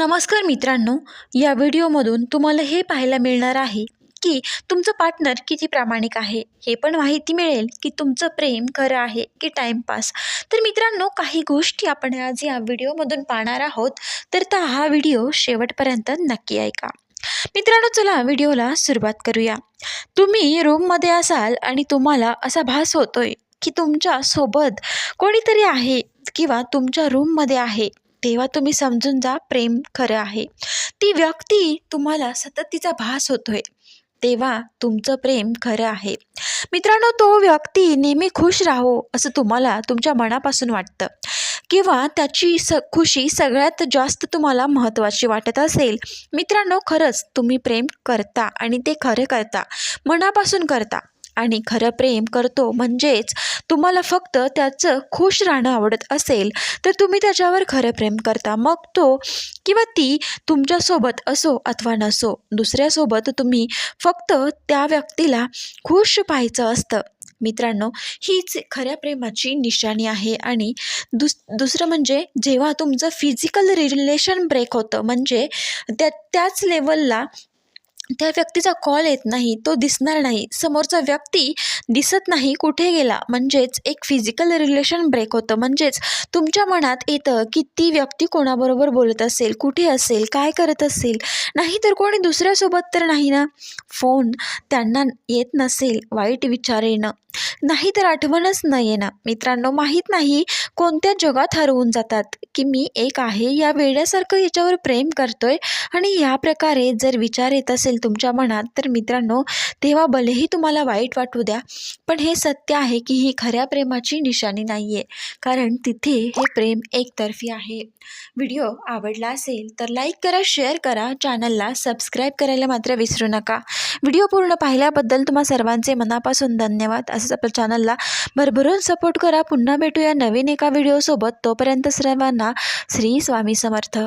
नमस्कार मित्रांनो या व्हिडिओमधून तुम्हाला हे पाहायला मिळणार आहे की तुमचं पार्टनर किती प्रामाणिक आहे. हे पण माहिती मिळेल की तुमचं प्रेम खरं आहे की टाईमपास तर मित्रांनो काही गोष्टी आपण आज या व्हिडिओमधून पाहणार आहोत. तर ता हा व्हिडिओ शेवटपर्यंत नक्की ऐका. मित्रांनो चला व्हिडिओला सुरुवात करूया. तुम्ही रूममध्ये असाल आणि तुम्हाला असा भास होतोय की तुमच्यासोबत कोणीतरी आहे किंवा तुमच्या रूममध्ये आहे. तेव्हा तुम्ही समजून जा प्रेम खरं आहे. ती व्यक्ती तुम्हाला सतत तिचा भास होतोय. तेव्हा तुमचं प्रेम खरं आहे. मित्रांनो तो व्यक्ती नेहमी खुश राहो असं तुम्हाला तुमच्या मनापासून वाटतं. किंवा त्याची स खुशी सगळ्यात जास्त तुम्हाला महत्त्वाची वाटत असेल. मित्रांनो खरंच तुम्ही प्रेम करता आणि ते खरं करता. मनापासून करता. आणि खरं प्रेम करतो म्हणजेच तुम्हाला फक्त त्याचं खुश राहणं आवडत असेल तर तुम्ही त्याच्यावर खरं प्रेम करता. मग तो किंवा ती तुमच्यासोबत असो अथवा नसो दुसऱ्यासोबत तुम्ही फक्त त्या व्यक्तीला खुश पाहायचं असतं. मित्रांनो हीच खऱ्या प्रेमाची निशाणी आहे आणि दुस दुसरं म्हणजे जेव्हा तुमचं फिजिकल रिलेशन ब्रेक होतं म्हणजे त्या त्याच लेवलला त्या व्यक्तीचा कॉल येत नाही तो दिसणार नाही. समोरचा व्यक्ती दिसत नाही कुठे गेला? म्हणजेच एक फिजिकल रिलेशन ब्रेक होतं. म्हणजेच तुमच्या मनात येतं की ती व्यक्ती कोणाबरोबर बोलत असेल कुठे असेल काय करत असेल? नाही तर कोणी दुसऱ्यासोबत तर नाही ना? फोन त्यांना येत नसेल वाईट विचार येणं. नाही तर आठवणच न येणं मित्रांनो माहीत नाही कोणत्या जगात हरवून जातात? की मी एक आहे या वेड्यासारखं याच्यावर प्रेम करतोय? आणि या प्रकारे जर विचार येत असेल तुमच्या मनात तर मित्रांनो तेव्हा भलेही तुम्हाला वाईट वाटू द्या पण हे सत्य आहे की ही खऱ्या प्रेमाची निशाणी नाही आहे कारण तिथे हे प्रेम एकतर्फी आहे. व्हिडिओ आवडला असेल तर लाईक करा शेअर करा चॅनलला सबस्क्राईब करायला मात्र विसरू नका. व्हिडिओ पूर्ण पाहिल्याबद्दल तुम्हा सर्वांचे मनापासून धन्यवाद. असंच आपल्या चॅनलला भरभरून सपोर्ट करा. पुन्हा भेटूया नवीन एका व्हिडिओसोबत. तोपर्यंत सर्वांना श्री स्वामी समर्थ.